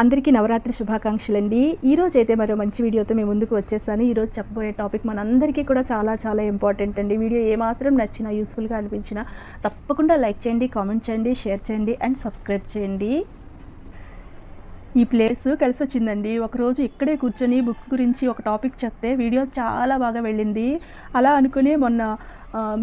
అందరికీ నవరాత్రి శుభాకాంక్షలు అండి ఈరోజు అయితే మరో మంచి వీడియోతో మేము ముందుకు వచ్చేసాను. ఈరోజు చెప్పబోయే టాపిక్ మనందరికీ కూడా చాలా చాలా ఇంపార్టెంట్ అండి. వీడియో ఏమాత్రం నచ్చినా యూస్ఫుల్గా అనిపించినా తప్పకుండా లైక్ చేయండి కామెంట్ చేయండి షేర్ చేయండి అండ్ సబ్స్క్రైబ్ చేయండి. ఈ ప్లేస్ కలిసి వచ్చిందండి. ఒకరోజు ఇక్కడే కూర్చొని బుక్స్ గురించి ఒక టాపిక్ చెప్తే వీడియో చాలా బాగా వెళ్ళింది. అలా అనుకుని మొన్న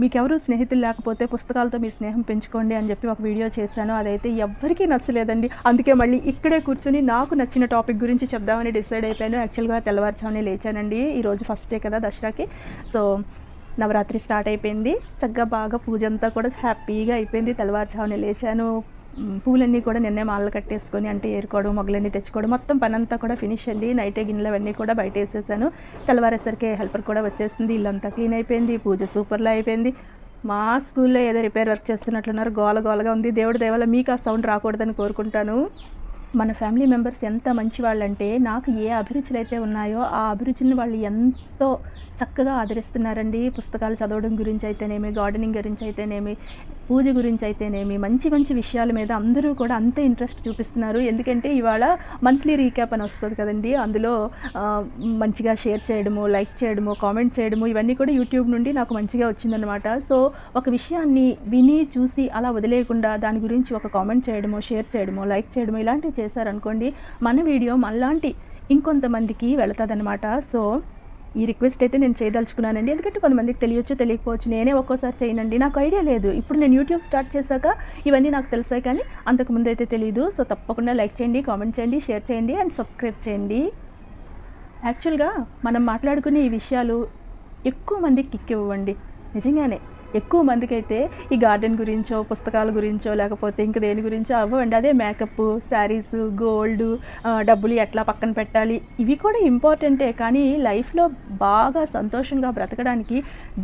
మీకెవరు స్నేహితులు లేకపోతే పుస్తకాలతో మీ స్నేహం పెంచుకోండి అని చెప్పి ఒక వీడియో చేశాను. అదైతే ఎవ్వరికీ నచ్చలేదండి. అందుకే మళ్ళీ ఇక్కడే కూర్చొని నాకు నచ్చిన టాపిక్ గురించి చెప్దామని డిసైడ్ అయిపోయాను. యాక్చువల్గా తెల్లవారుజామునే లేచానండి. ఈరోజు ఫస్ట్ డే కదా దసరాకి. సో నవరాత్రి స్టార్ట్ అయిపోయింది. చక్కగా బాగా పూజ అంతా కూడా హ్యాపీగా అయిపోయింది. తెల్లవారుజామునే లేచాను. పూలన్నీ కూడా నిన్నే మాలలు కట్టేసుకొని అంటే ఏరుకోవడం మొగలన్నీ తెచ్చుకోవడం మొత్తం పనంతా కూడా ఫినిష్ అండి నైటే గిన్నెలు అవన్నీ కూడా బయట వేసేసాను తెల్లవారేసరికి హెల్పర్ కూడా వచ్చేసింది ఇల్లంతా క్లీన్ అయిపోయింది పూజ సూపర్లో అయిపోయింది. మా స్కూల్లో ఏదో రిపేర్ వర్క్ చేస్తున్నట్లున్నారు గోల గోలగా ఉంది. దేవుడి దేవాల మీకు ఆ సౌండ్ రాకూడదని కోరుకుంటాను. మన ఫ్యామిలీ మెంబర్స్ ఎంత మంచి వాళ్ళంటే నాకు ఏ అభిరుచులు అయితే ఉన్నాయో ఆ అభిరుచిని వాళ్ళు ఎంతో చక్కగా ఆదరిస్తున్నారండి. పుస్తకాలు చదవడం గురించి అయితేనేమి గార్డెనింగ్ గురించి అయితేనేమి పూజ గురించి అయితేనేమి మంచి మంచి విషయాల మీద అందరూ కూడా అంతే ఇంట్రెస్ట్ చూపిస్తున్నారు. ఎందుకంటే ఇవాళ మంత్లీ రీక్యాప్ అని వస్తుంది కదండి. అందులో మంచిగా షేర్ చేయడము లైక్ చేయడము కామెంట్ చేయడము ఇవన్నీ కూడా యూట్యూబ్ నుండి నాకు మంచిగా వచ్చిందనమాట సో ఒక విషయాన్ని విని చూసి అలా వదిలేయకుండా దాని గురించి ఒక కామెంట్ చేయడము షేర్ చేయడము లైక్ చేయడము ఇలాంటివి చేశారనుకోండి మన వీడియో మనలాంటి ఇంకొంతమందికి వెళుతుందనమాట సో ఈ రిక్వెస్ట్ అయితే నేను చేయదలుచుకున్నానండి. ఎందుకంటే కొంతమందికి తెలియచ్చు తెలియకపోవచ్చు. నేనే ఒక్కోసారి చేయనండి. నాకు ఐడియా లేదు. ఇప్పుడు నేను యూట్యూబ్ స్టార్ట్ చేశాక ఇవన్నీ నాకు తెలుసాయి కానీ అంతకుముందు అయితే తెలియదు సో తప్పకుండా లైక్ చేయండి కామెంట్ చేయండి షేర్ చేయండి అండ్ సబ్స్క్రైబ్ చేయండి. యాక్చువల్గా మనం మాట్లాడుకునే ఈ విషయాలు ఎక్కువ మందికి కిక్ ఇవ్వండి. నిజంగానే. ఎక్కువ మందికి అయితే ఈ గార్డెన్ గురించో పుస్తకాల గురించో లేకపోతే ఇంక దేని గురించో అవ్వండి అదే మేకప్ శారీస్ గోల్డ్ డబ్బులు ఎట్లా పక్కన పెట్టాలి? ఇవి కూడా ఇంపార్టెంటే కానీ లైఫ్లో బాగా సంతోషంగా బ్రతకడానికి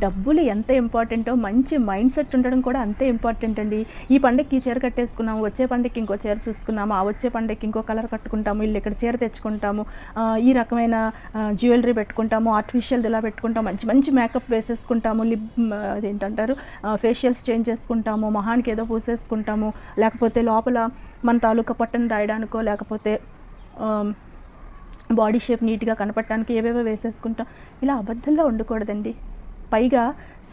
డబ్బులు ఎంత ఇంపార్టెంటో మంచి మైండ్ సెట్ ఉండడం కూడా అంతే ఇంపార్టెంట్ అండి. ఈ పండగకి ఈ చీర కట్టేసుకున్నాము వచ్చే పండగకి ఇంకో చీర చూసుకున్నాము ఆ వచ్చే పండగకి ఇంకో కలర్ కట్టుకుంటాము ఇల్లు ఇక్కడ చీర తెచ్చుకుంటాము ఈ రకమైన జ్యువెలరీ పెట్టుకుంటాము ఆర్టిఫిషియల్ ఇలా పెట్టుకుంటాము మంచి మంచి మేకప్ వేసేసుకుంటాము లిప్ అదేంటంటారు ఫేషియల్స్ చేంజ్ చేసుకుంటాము మొహానికి ఏదో పూసేసుకుంటాము లేకపోతే లోపల మన తాలూకా పొట్టను దాయడానికో లేకపోతే బాడీ షేప్ నీట్గా కనపడటానికి ఏవేవో వేసేసుకుంటాం. ఇలా అబద్ధంలో ఉండకూడదండి. పైగా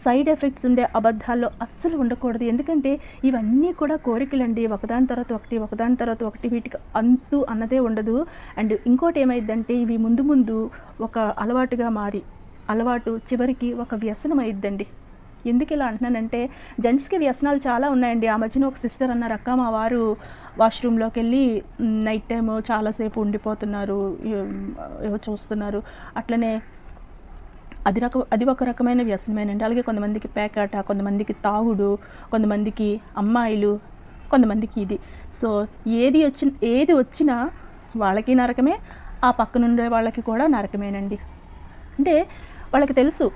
సైడ్ ఎఫెక్ట్స్ ఉండే అబద్ధాల్లో అస్సలు ఉండకూడదు. ఎందుకంటే ఇవన్నీ కూడా కోరికలండి. ఒకదాని తర్వాత ఒకటి ఒకదాని తర్వాత ఒకటి వీటికి అంతు అన్నదే ఉండదు. అండ్ ఇంకోటి ఏమైందంటే ఇవి ముందు ముందు ఒక అలవాటుగా మారి అలవాటు చివరికి ఒక వ్యసనం అయిద్దండి. ఎందుకు ఇలా అంటున్నానంటే జెంట్స్కి వ్యసనాలు చాలా ఉన్నాయండి. ఆ మధ్యన ఒక సిస్టర్ అన్నారు అక్క మా వారు వాష్రూమ్లోకి వెళ్ళి నైట్ టైం చాలాసేపు ఉండిపోతున్నారు ఏవో చూస్తున్నారు. అట్లనే అది రక అది ఒక రకమైన వ్యసనమేనండి. అలాగే కొంతమందికి పేకాట కొంతమందికి తాగుడు కొంతమందికి అమ్మాయిలు కొంతమందికి ఇది. సో ఏది వచ్చి ఏది వచ్చినా వాళ్ళకి నరకమే ఆ పక్కనుండే వాళ్ళకి కూడా నరకమేనండి. అంటే వాళ్ళకి తెలుసు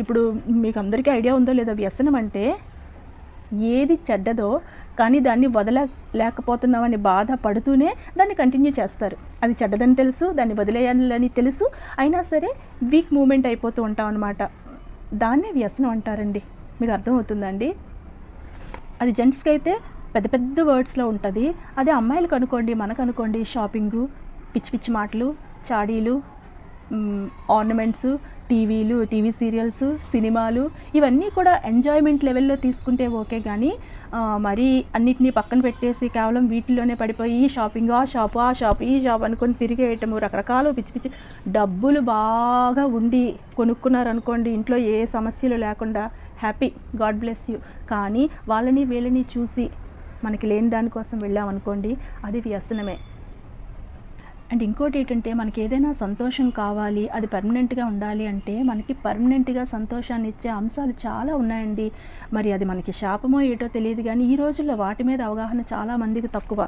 ఇప్పుడు మీకు అందరికీ ఐడియా ఉందో లేదో వ్యసనం అంటే ఏది చెడ్డదో కానీ దాన్ని వదల లేకపోతున్నామని బాధపడుతూనే దాన్ని కంటిన్యూ చేస్తారు. అది చెడ్డదని తెలుసు దాన్ని వదిలేయాలని తెలుసు అయినా సరే వీక్ మూమెంట్ అయిపోతూ ఉంటాం అనమాట దాన్నే వ్యసనం అంటారండి. మీకు అర్థమవుతుందండి? అది జెంట్స్కి అయితే పెద్ద పెద్ద వర్డ్స్లో ఉంటుంది. అదే అమ్మాయిలకు అనుకోండి మనకు అనుకోండి షాపింగు పిచ్చి పిచ్చి మాటలు చాడీలు ఆర్నమెంట్స్ టీవీలు టీవీ సీరియల్స్ సినిమాలు ఇవన్నీ కూడా ఎంజాయ్మెంట్ లెవెల్లో తీసుకుంటే ఓకే కానీ మరి మరీ అన్నిటినీ పక్కన పెట్టేసి కేవలం వీటిలోనే పడిపోయి ఈ షాపింగ్ ఆ షాప్ ఆ షాప్ ఈ షాప్ అనుకొని తిరిగేయటము రకరకాలు పిచ్చి పిచ్చి డబ్బులు బాగా ఉండి కొనుక్కున్నారనుకోండి ఇంట్లో ఏ సమస్యలు లేకుండా హ్యాపీ గాడ్ బ్లెస్ యూ. కానీ వాళ్ళని వీళ్ళని చూసి మనకి లేని దానికోసం వెళ్ళామనుకోండి అది వ్యసనమే. అండ్ ఇంకోటి ఏంటంటే మనకి ఏదైనా సంతోషం కావాలి అది పర్మనెంట్గా ఉండాలి అంటే మనకి పర్మనెంట్గా సంతోషాన్ని ఇచ్చే అంశాలు చాలా ఉన్నాయండి. మరి అది మనకి శాపమో ఏటో తెలియదు కానీ ఈ రోజుల్లో వాటి మీద అవగాహన చాలా మందికి తక్కువ.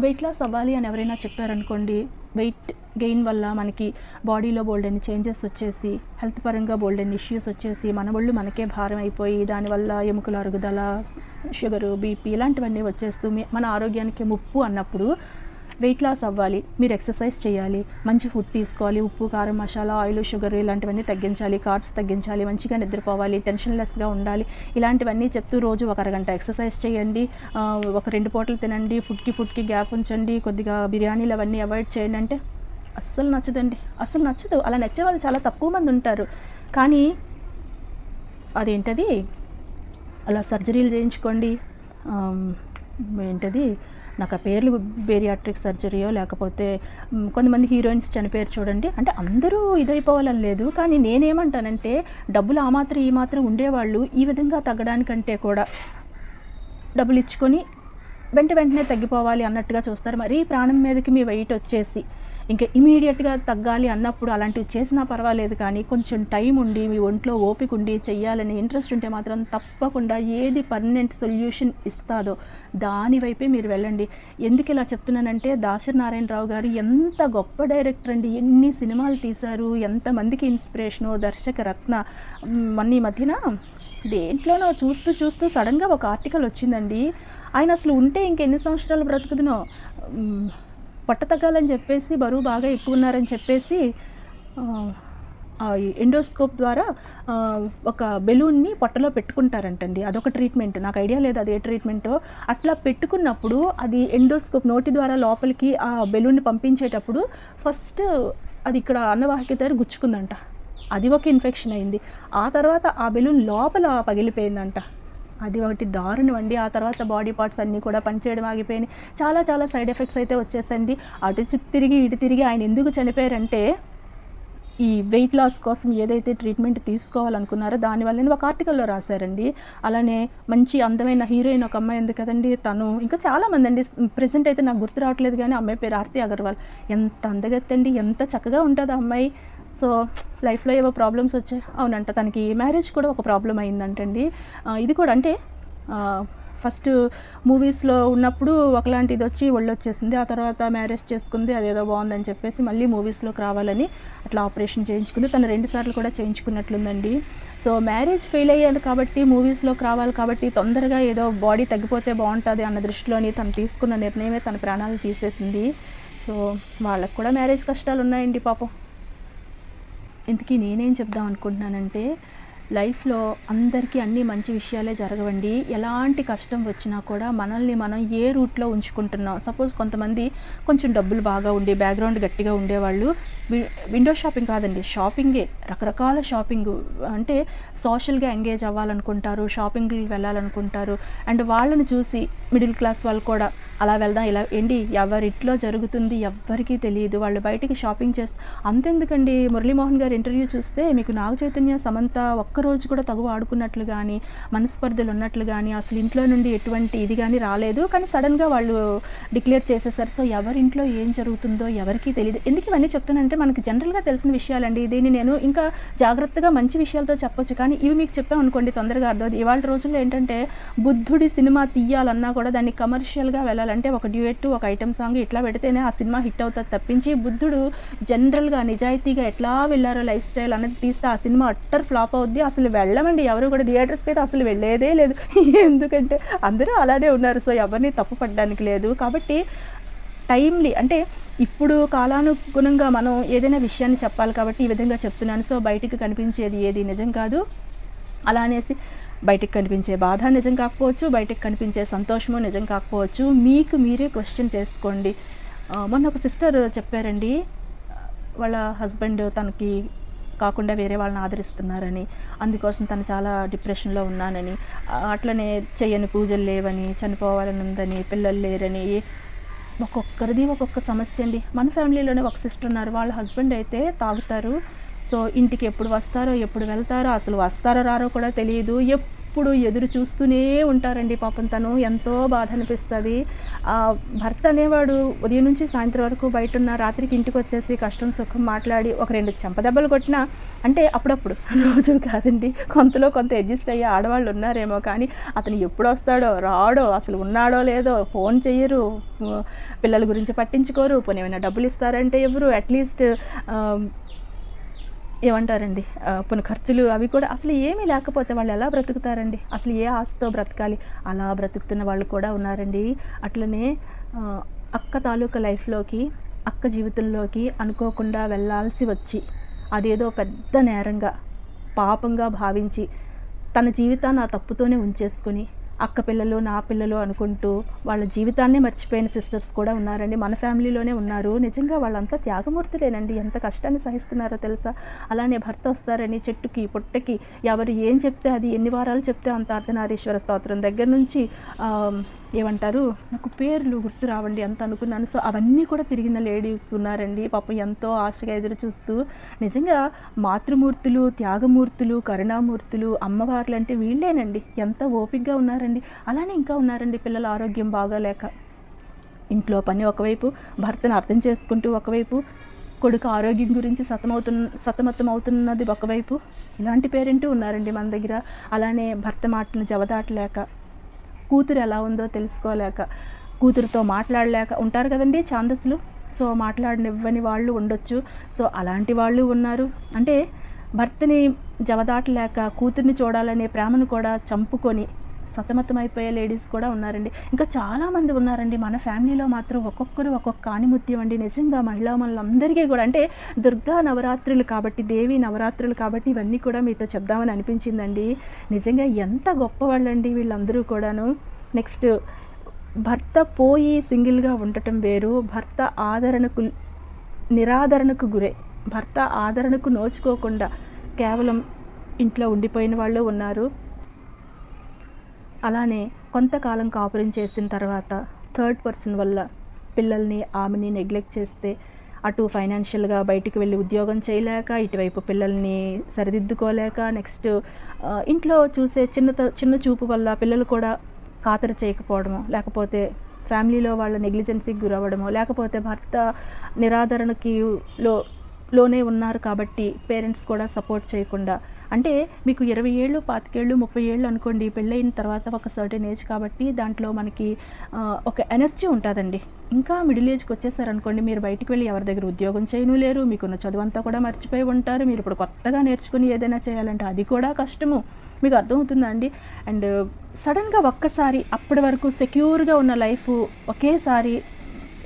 వెయిట్ లాస్ అవ్వాలి అని ఎవరైనా చెప్పారనుకోండి వెయిట్ గెయిన్ వల్ల మనకి బాడీలో బోల్డెన్ చేంజెస్ వచ్చేసి హెల్త్ పరంగా బోల్డెన్ ఇష్యూస్ వచ్చేసి మన ఒళ్ళు మనకే భారం అయిపోయి దానివల్ల ఎముకల అరుగుదల షుగరు బీపీ ఇలాంటివన్నీ వచ్చేస్తూ మన ఆరోగ్యానికి ముప్పు అన్నప్పుడు వెయిట్ లాస్ అవ్వాలి మీరు ఎక్సర్సైజ్ చేయాలి మంచి ఫుడ్ తీసుకోవాలి ఉప్పు కారం మసాలా ఆయిల్ షుగర్ ఇలాంటివన్నీ తగ్గించాలి కార్బ్స్ తగ్గించాలి మంచిగా నిద్రపోవాలి టెన్షన్లెస్గా ఉండాలి ఇలాంటివన్నీ చెప్తూ రోజు ఒక అరగంట ఎక్సర్సైజ్ చేయండి ఒక రెండు పూటలు తినండి ఫుడ్కి ఫుడ్కి గ్యాప్ ఉంచండి కొద్దిగా బిర్యానీలు అవన్నీ అవాయిడ్ చేయండి అంటే అస్సలు నచ్చదండి అస్సలు నచ్చదు. అలా నచ్చే వాళ్ళు చాలా తక్కువ మంది ఉంటారు. కానీ అదేంటది? అలా సర్జరీలు చేయించుకోండి ఏంటది? నాకు ఆ పేర్లు బేరియాట్రిక్ సర్జరీయో లేకపోతే కొంతమంది హీరోయిన్స్ చనిపోయారు చూడండి. అంటే అందరూ ఇదైపోవాలని లేదు. కానీ నేనేమంటానంటే డబ్బులు ఆ మాత్రం ఈ మాత్రం ఉండేవాళ్ళు ఈ విధంగా తగ్గడానికంటే కూడా డబ్బులు ఇచ్చుకొని వెంట వెంటనే తగ్గిపోవాలి అన్నట్టుగా చూస్తారు. మరీ ప్రాణం మీదకి మీ వెయిట్ వచ్చేసి. ఇంకా ఇమీడియట్గా తగ్గాలి అన్నప్పుడు అలాంటివి చేసినా పర్వాలేదు కానీ కొంచెం టైం ఉండి మీ ఒంట్లో ఓపిక ఉండి చెయ్యాలని ఇంట్రెస్ట్ ఉంటే మాత్రం తప్పకుండా ఏది పర్మనెంట్ సొల్యూషన్ ఇస్తాదో దాని వైపే మీరు వెళ్ళండి. ఎందుకు ఇలా చెప్తున్నానంటే దాసరి నారాయణరావు గారు ఎంత గొప్ప డైరెక్టర్ అండి. ఎన్ని సినిమాలు తీశారు ఎంతమందికి ఇన్స్పిరేషను దర్శక రత్న. మొన్న ఈ మధ్యన దేంట్లోనో చూస్తూ చూస్తూ సడన్గా ఒక ఆర్టికల్ వచ్చిందండి. ఆయన అసలు ఉంటే ఇంకెన్ని సంవత్సరాలు బ్రతుకుదునో? మ్, పొట్ట తగ్గాలని చెప్పేసి బరువు బాగా ఎక్కువ ఉన్నారని చెప్పేసి ఎండోస్కోప్ ద్వారా ఒక బెలూన్ని పొట్టలో పెట్టుకుంటారంటండి. అదొక ట్రీట్మెంట్. నాకు ఐడియా లేదు అది ఏ ట్రీట్మెంటో. అట్లా పెట్టుకున్నప్పుడు అది ఎండోస్కోప్ నోటి ద్వారా లోపలికి ఆ బెలూన్ని పంపించేటప్పుడు ఫస్ట్ అది ఇక్కడ అన్నవాహిక దగ్గర గుచ్చుకుందంట. అది ఒక ఇన్ఫెక్షన్ అయింది. ఆ తర్వాత ఆ బెలూన్ లోపల పగిలిపోయిందంట. అది ఒకటి దారుణం అండి. ఆ తర్వాత బాడీ పార్ట్స్ అన్నీ కూడా పనిచేయడం ఆగిపోయినాయి. చాలా చాలా సైడ్ ఎఫెక్ట్స్ అయితే వచ్చేసండి. అటు తిరిగి ఇటు తిరిగి ఆయన ఎందుకు చనిపోయారంటే ఈ వెయిట్ లాస్ కోసం ఏదైతే ట్రీట్మెంట్ తీసుకోవాలనుకున్నారో దానివల్ల ఒక ఆర్టికల్లో రాశారండి. అలానే మంచి అందమైన హీరోయిన్ ఒక అమ్మాయి ఉంది కదండి. తను ఇంకా చాలామంది అండి. ప్రజెంట్ అయితే నాకు గుర్తు రావట్లేదు కానీ అమ్మాయి పేరు ఆర్తి అగర్వాల్. ఎంత అందగత్తండి ఎంత చక్కగా ఉంటుంది ఆ అమ్మాయి. సో లైఫ్లో ఏవో ప్రాబ్లమ్స్ వచ్చాయి. అవునంట తనకి మ్యారేజ్ కూడా ఒక ప్రాబ్లం అయిందంటండి. ఇది కూడా అంటే ఫస్ట్ మూవీస్లో ఉన్నప్పుడు ఒకలాంటి ఇది వచ్చి ఒళ్ళు వచ్చేసింది ఆ తర్వాత మ్యారేజ్ చేసుకుంది అదేదో బాగుందని చెప్పేసి మళ్ళీ మూవీస్లోకి రావాలని అట్లా ఆపరేషన్ చేయించుకుంది. తను రెండు సార్లు కూడా చేయించుకున్నట్లుందండి. సో మ్యారేజ్ ఫెయిల్ అయ్యాను కాబట్టి మూవీస్లోకి రావాలి కాబట్టి తొందరగా ఏదో బాడీ తగ్గిపోతే బాగుంటుంది అన్న దృష్టిలోని తను తీసుకున్న నిర్ణయమే తన ప్రాణాలు తీసేసింది. సో వాళ్ళకు కూడా మ్యారేజ్ కష్టాలు ఉన్నాయండి పాపం. ఇంతకీ నేనేం చెప్దాం అనుకుంటున్నానంటే లైఫ్లో అందరికీ అన్ని మంచి విషయాలే జరగవండి. ఎలాంటి కష్టం వచ్చినా కూడా మనల్ని మనం ఏ రూట్లో ఉంచుకుంటున్నాం? సపోజ్ కొంతమంది కొంచెం డబ్బులు బాగా ఉండి బ్యాక్గ్రౌండ్ గట్టిగా ఉండేవాళ్ళు. విండో షాపింగ్ కాదండి షాపింగే రకరకాల షాపింగ్ అంటే సోషల్గా ఎంగేజ్ అవ్వాలనుకుంటారు షాపింగ్కి వెళ్ళాలనుకుంటారు. అండ్ వాళ్ళని చూసి మిడిల్ క్లాస్ వాళ్ళు కూడా అలా వెళ్దాం ఇలా ఏంటి ఎవరిట్లో జరుగుతుంది ఎవ్వరికీ తెలియదు. వాళ్ళు బయటికి షాపింగ్ చేస్తే అంతెందుకండి మురళీమోహన్ గారి ఇంటర్వ్యూ చూస్తే మీకు నాగ చైతన్య సమంత ఒక్కరోజు కూడా తగు ఆడుకున్నట్లు కానీ మనస్పర్ధలు ఉన్నట్లు కానీ అసలు ఇంట్లో నుండి ఎటువంటి ఇది కానీ రాలేదు. కానీ సడన్గా వాళ్ళు డిక్లేర్ చేసేసారు సో ఎవరింట్లో ఏం జరుగుతుందో ఎవరికీ తెలియదు ఎందుకు ఇవన్నీ అంటే మనకి జనరల్గా తెలిసిన విషయాలండి. దీన్ని నేను ఇంకా జాగ్రత్తగా మంచి విషయాలతో చెప్పొచ్చు. కానీ ఇవి మీకు చెప్పాం అనుకోండి తొందరగా అర్థం ఇవాళ రోజుల్లో ఏంటంటే బుద్ధుడి సినిమా తీయాలన్నా కూడా దాన్ని కమర్షియల్గా వెళ్ళాలంటే ఒక డ్యూయెట్ ఒక ఐటమ్ సాంగ్ ఇట్లా పెడితేనే ఆ సినిమా హిట్ అవుతుంది తప్పించి బుద్ధుడు జనరల్గా నిజాయితీగా ఎట్లా వెళ్ళారో లైఫ్ స్టైల్ అనేది తీస్తే ఆ సినిమా అట్టర్ ఫ్లాప్ అవుద్ది. అసలు వెళ్ళమండి. ఎవరు కూడా థియేటర్స్కి అయితే అసలు వెళ్ళేదే లేదు. ఎందుకంటే అందరూ అలానే ఉన్నారు. సో ఎవరిని తప్పు పడడానికి లేదు. కాబట్టి టైమ్లీ అంటే ఇప్పుడు కాలానుగుణంగా మనం ఏదైనా విషయాన్ని చెప్పాలి కాబట్టి ఈ విధంగా చెప్తున్నాను. సో బయటికి కనిపించేది ఏది నిజం కాదు. అలా అనేసి బయటకు కనిపించే బాధ నిజం కాకపోవచ్చు బయటకు కనిపించే సంతోషము నిజం కాకపోవచ్చు. మీకు మీరే క్వశ్చన్ చేసుకోండి. మొన్న ఒక సిస్టర్ చెప్పారండి వాళ్ళ హస్బెండ్ తనకి కాకుండా వేరే వాళ్ళని ఆదరిస్తున్నారని అందుకోసం తను చాలా డిప్రెషన్లో ఉన్నానని అట్లనే చెయ్యని పూజలు లేవని చనిపోవాలని ఉందని పిల్లలు లేరని ఒక్కొక్కరిది ఒక్కొక్క సమస్య అండి. మన ఫ్యామిలీలోనే ఒక సిస్టర్ ఉన్నారు. వాళ్ళ హస్బెండ్ అయితే తాగుతారు. సో ఇంటికి ఎప్పుడు వస్తారో ఎప్పుడు వెళ్తారో అసలు వస్తారో రారో కూడా తెలియదు. ఎప్పుడు ఎదురు చూస్తూనే ఉంటారండి. పాపం తను ఎంతో బాధ అనిపిస్తుంది భర్త అనేవాడు ఉదయం నుంచి సాయంత్రం వరకు బయట ఉన్న రాత్రికి ఇంటికి వచ్చేసి కష్టం సుఖం మాట్లాడి ఒక రెండు చెంపదెబ్బలు కొట్టినా అంటే అప్పుడప్పుడు రోజు కాదండి. కొంతలో కొంత అడ్జస్ట్ అయ్యే ఆడవాళ్ళు ఉన్నారేమో కానీ అతను ఎప్పుడు వస్తాడో రాడో అసలు ఉన్నాడో లేదో ఫోన్ చేయరు. పిల్లల గురించి పట్టించుకోరు. పోనీ ఏమైనా డబ్బులు ఇస్తారంటే ఎవరు అట్లీస్ట్ ఏమంటారండి? ఆ, ఖర్చులు అవి కూడా అసలు ఏమీ లేకపోతే వాళ్ళు ఎలా బ్రతుకుతారండి? అసలు ఏ ఆశతో బ్రతకాలి? అలా బ్రతుకుతున్న వాళ్ళు కూడా ఉన్నారండి. అట్లనే అక్క తాలూకా లైఫ్లోకి అక్క జీవితంలోకి అనుకోకుండా వెళ్ళాల్సి వచ్చి అదేదో పెద్ద నేరంగా పాపంగా భావించి తన జీవితాన్ని ఆ తప్పుతోనే ఉంచేసుకొని అక్క పిల్లలు నా పిల్లలు అనుకుంటూ వాళ్ళ జీవితాన్నే మర్చిపోయిన సిస్టర్స్ కూడా ఉన్నారండి. మన ఫ్యామిలీలోనే ఉన్నారు. నిజంగా వాళ్ళంతా త్యాగమూర్తులేనండి. ఎంత కష్టాన్ని సహిస్తున్నారో తెలుసా? అలానే భర్త వస్తారని చెట్టుకి పుట్టకి ఎవరు ఏం చెప్తే అది ఎన్ని వారాలు చెప్తే అంత అర్ధనారీశ్వర స్తోత్రం. దగ్గర నుంచి ఏమంటారు? నాకు పేర్లు గుర్తు రావండి అంత అనుకున్నాను. సో అవన్నీ కూడా తిరిగిన లేడీస్ ఉన్నారండి. పాపం ఎంతో ఆశగా ఎదురు చూస్తూ. నిజంగా మాతృమూర్తులు త్యాగమూర్తులు కరుణామూర్తులు అమ్మవార్లు అంటే వీళ్ళేనండి. ఎంత ఓపికగా ఉన్నారండి అలానే ఇంకా ఉన్నారండి పిల్లల ఆరోగ్యం బాగాలేక. ఇంట్లో పని ఒకవైపు భర్తను అర్థం చేసుకుంటూ ఒకవైపు కొడుకు ఆరోగ్యం గురించి సతమవుతున్న సతమతం అవుతున్నది ఒకవైపు. ఇలాంటి పేరెంట్ ఉన్నారండి మన దగ్గర. అలానే భర్త మాటను జవదాటలేక కూతురు ఎలా ఉందో తెలుసుకోలేక కూతురుతో మాట్లాడలేక ఉంటారు కదండి ఛాందస్సులు. సో మాట్లాడనివ్వని వాళ్ళు ఉండొచ్చు. సో అలాంటి వాళ్ళు ఉన్నారు. అంటే భర్తని జవదాటలేక కూతుర్ని చూడాలనే ప్రేమను కూడా చంపుకొని సతమతమైపోయే లేడీస్ కూడా ఉన్నారండి. ఇంకా చాలామంది ఉన్నారండి. మన ఫ్యామిలీలో మాత్రం ఒక్కొక్కరు ఒక్కొక్క ఆనిముత్యం అండి. నిజంగా మహిళా మనందరికీ కూడా అంటే దుర్గా నవరాత్రులు కాబట్టి దేవి నవరాత్రులు కాబట్టి ఇవన్నీ కూడా మీతో చెప్దామని అనిపించిందండి. నిజంగా ఎంత గొప్పవాళ్ళండి వీళ్ళందరూ కూడాను. నెక్స్ట్ భర్త పోయి సింగిల్గా ఉండటం వేరు. భర్త ఆదరణకు నిరాదరణకు గురై. భర్త ఆదరణకు నోచుకోకుండా కేవలం ఇంట్లో ఉండిపోయిన వాళ్ళు ఉన్నారు. అలానే కొంతకాలం కాపురం చేసిన తర్వాత థర్డ్ పర్సన్ వల్ల పిల్లల్ని ఆమెని నెగ్లెక్ట్ చేస్తే అటు ఫైనాన్షియల్గా బయటికి వెళ్ళి ఉద్యోగం చేయలేక ఇటువైపు పిల్లల్ని సరిదిద్దుకోలేక నెక్స్ట్ ఇంట్లో చూసే చిన్న చిన్న చూపు వల్ల పిల్లలు కూడా ఖాతరు చేయకపోవడము లేకపోతే ఫ్యామిలీలో వాళ్ళ నెగ్లిజెన్సీకి గురవ్వడము లేకపోతే భర్త నిరాదరణకి లో లోనే ఉన్నారు కాబట్టి పేరెంట్స్ కూడా సపోర్ట్ చేయకుండా అంటే మీకు ఇరవై ఏళ్ళు పాతికేళ్ళు ముప్పై ఏళ్ళు అనుకోండి పెళ్ళైన తర్వాత ఒక సర్టెన్ ఏజ్ కాబట్టి దాంట్లో మనకి ఒక ఎనర్జీ ఉంటుందండి. ఇంకా మిడిల్ ఏజ్కి వచ్చేసారనుకోండి మీరు బయటికి వెళ్ళి ఎవరి దగ్గర ఉద్యోగం చేయను లేరు మీకున్న చదువు అంతా కూడా మర్చిపోయి ఉంటారు మీరు ఇప్పుడు కొత్తగా నేర్చుకుని ఏదైనా చేయాలంటే అది కూడా కష్టము. మీకు అర్థమవుతుందా అండి? అండ్ సడన్గా ఒక్కసారి అప్పటి వరకు సెక్యూర్గా ఉన్న లైఫ్ ఒకేసారి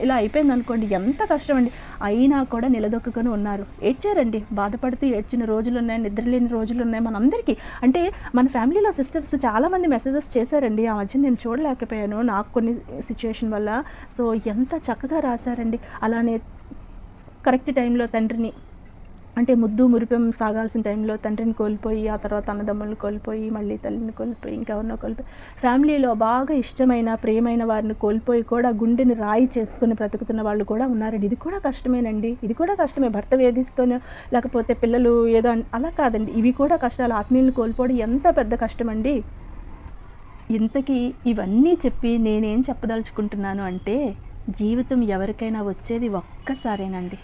ఇలా అయిపోయింది అనుకోండి ఎంత కష్టం అండి అయినా కూడా నిలదొక్కుని ఉన్నారు. ఏడ్చారండి. బాధపడుతూ ఏడ్చిన రోజులు ఉన్నాయి నిద్రలేని రోజులు ఉన్నాయి మనందరికీ. అంటే మన ఫ్యామిలీలో సిస్టర్స్ చాలామంది మెసేజెస్ చేశారండి. ఆ మధ్య నేను చూడలేకపోయాను. నాకు కొన్ని సిచ్యువేషన్ వల్ల. సో ఎంత చక్కగా రాశారండి. అలానే కరెక్ట్ టైంలో తండ్రిని అంటే ముద్దు మురిపెం సాగాల్సిన టైంలో తండ్రిని కోల్పోయి ఆ తర్వాత అన్నదమ్ములను కోల్పోయి మళ్ళీ తల్లిని కోల్పోయి ఇంకెవరినో కోల్పోయి ఫ్యామిలీలో బాగా ఇష్టమైన ప్రేమైన వారిని కోల్పోయి కూడా గుండెని రాయి చేసుకుని బ్రతుకుతున్న వాళ్ళు కూడా ఉన్నారండి. ఇది కూడా కష్టమేనండి. ఇది కూడా కష్టమే. భర్త వేధిస్తూనే లేకపోతే పిల్లలు ఏదో అలా కాదండి. ఇవి కూడా కష్టాలు. ఆత్మీయులను కోల్పోవడం ఎంత పెద్ద కష్టమండి? ఇంతకీ ఇవన్నీ చెప్పి నేనేం చెప్పదలుచుకుంటున్నాను అంటే జీవితం ఎవరికైనా వచ్చేది ఒక్కసారేనండి.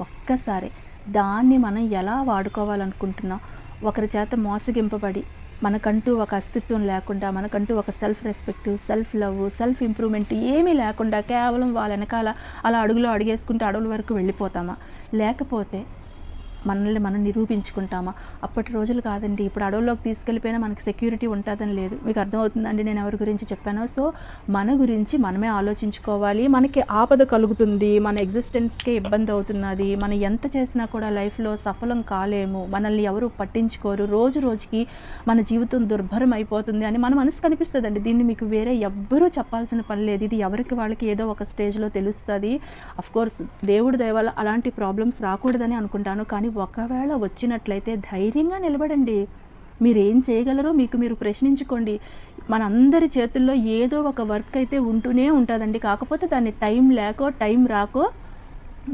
ఒక్కసారే. దాన్ని మనం ఎలా వాడుకోవాలనుకుంటున్నాం ఒకరి చేత మోసగింపబడి మనకంటూ ఒక అస్తిత్వం లేకుండా మనకంటూ ఒక self respect self love self improvement ఏమీ లేకుండా కేవలం వాళ్ళ వెనకాల అలా అడుగులో అడిగేసుకుంటే అడవుల వరకు వెళ్ళిపోతామా? లేకపోతే మనల్ని మనం నిరూపించుకుంటామా? అప్పటి రోజులు కాదండి. ఇప్పుడు అడవుల్లోకి తీసుకెళ్ళిపోయినా మనకి సెక్యూరిటీ ఉంటుందని లేదు. మీకు అర్థమవుతుందండి నేను ఎవరి గురించి చెప్పానో? సో మన గురించి మనమే ఆలోచించుకోవాలి. మనకి ఆపద కలుగుతుంది. మన ఎగ్జిస్టెన్స్కే ఇబ్బంది అవుతున్నది. మనం ఎంత చేసినా కూడా లైఫ్లో సఫలం కాలేము. మనల్ని ఎవరు పట్టించుకోరు. రోజు రోజుకి మన జీవితం దుర్భరం అయిపోతుంది అని మన మనసు కనిపిస్తుందండి. దీన్ని మీకు వేరే ఎవ్వరూ చెప్పాల్సిన పని లేదు. ఇది ఎవరికి వాళ్ళకి ఏదో ఒక స్టేజ్లో తెలుస్తుంది. కోర్స్ దేవుడు దయవల్ల అలాంటి ప్రాబ్లమ్స్ రాకూడదని అనుకుంటాను. కానీ ఒకవేళ వచ్చినట్లయితే ధైర్యంగా నిలబడండి. మీరు ఏం చేయగలరో మీకు మీరు ప్రశ్నించుకోండి. మనందరి చేతుల్లో ఏదో ఒక వర్క్ అయితే ఉంటూనే ఉంటుందండి. కాకపోతే దాన్ని టైం లేకో టైం రాకో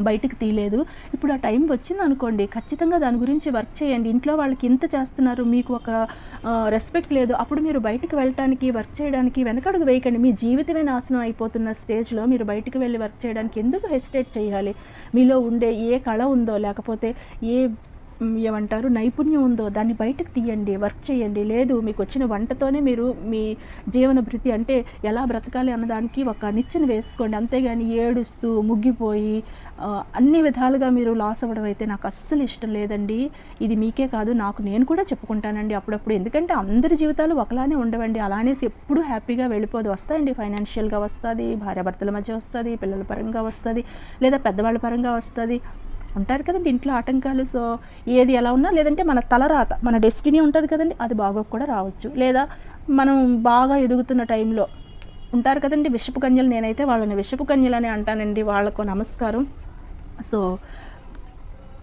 బయటికి తీయలేదు. ఇప్పుడు ఆ టైం వచ్చింది అనుకోండి ఖచ్చితంగా దాని గురించి వర్క్ చేయండి. ఇంట్లో వాళ్ళకి ఇంత చేస్తున్నారు మీకు ఒక రెస్పెక్ట్ లేదు. అప్పుడు మీరు బయటకు వెళ్ళటానికి వర్క్ చేయడానికి వెనకడుగు వేయకండి. మీ జీవితమే నాశనం అయిపోతున్న స్టేజ్లో మీరు బయటకు వెళ్ళి వర్క్ చేయడానికి ఎందుకు హెసిటేట్ చేయాలి? మీలో ఉండే ఏ కళ ఉందో లేకపోతే ఏ ఏమంటారు నైపుణ్యం ఉందో దాన్ని బయటకు తీయండి వర్క్ చేయండి. లేదు మీకు వచ్చిన వంటతోనే మీరు మీ జీవన భృతి అంటే ఎలా బ్రతకాలి అన్నదానికి ఒక నిచ్చెన వేసుకోండి. అంతేగాని ఏడుస్తూ ముగ్గిపోయి అన్ని విధాలుగా మీరు లాస్ అవ్వడం అయితే నాకు అస్సలు ఇష్టం లేదండి. ఇది మీకే కాదు నాకు నేను కూడా చెప్పుకుంటానండి అప్పుడప్పుడు. ఎందుకంటే అందరి జీవితాలు ఒకలానే ఉండవండి. అలానేసి ఎప్పుడూ హ్యాపీగా వెళ్ళిపోదు. వస్తాయండి ఫైనాన్షియల్గా వస్తుంది భార్యాభర్తల మధ్య వస్తుంది పిల్లల పరంగా వస్తుంది లేదా పెద్దవాళ్ళ పరంగా వస్తుంది. ఉంటారు కదండి ఇంట్లో ఆటంకాలు. సో ఏది ఎలా ఉన్నా లేదంటే మన తలరాత మన డెస్టినీ ఉంటుంది కదండి అది బాగోక కూడా రావచ్చు. లేదా మనం బాగా ఎదుగుతున్న టైంలో ఉంటారు కదండి విషపు కన్యలు నేనైతే వాళ్ళని విషపు కన్యలనే అంటానండి వాళ్ళకు నమస్కారం. సో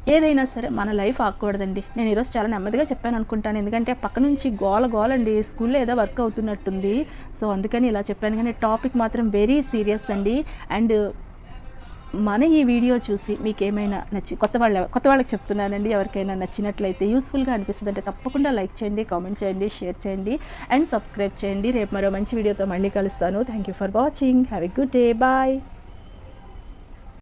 ఏదైనా సరే మన లైఫ్ ఆగకూడదండి. నేను ఈరోజు చాలా నెమ్మదిగా చెప్పాను అనుకుంటాను. ఎందుకంటే పక్క నుంచి గోల గోల అండి స్కూల్లో ఏదో వర్క్ అవుతున్నట్టుంది. సో అందుకని ఇలా చెప్పాను. కానీ టాపిక్ మాత్రం వెరీ సీరియస్ అండి. అండ్ మన ఈ వీడియో చూసి మీకు ఏమైనా నచ్చి కొత్త వాళ్ళ కొత్త వాళ్ళకి చెప్తున్నానండి ఎవరికైనా నచ్చినట్లయితే యూస్ఫుల్గా అనిపిస్తుంది అంటే తప్పకుండా లైక్ చేయండి కామెంట్ చేయండి షేర్ చేయండి అండ్ సబ్స్క్రైబ్ చేయండి. రేపు మరో మంచి వీడియోతో మళ్ళీ కలుస్తాను. Thank you for watching. Have a good day. Bye.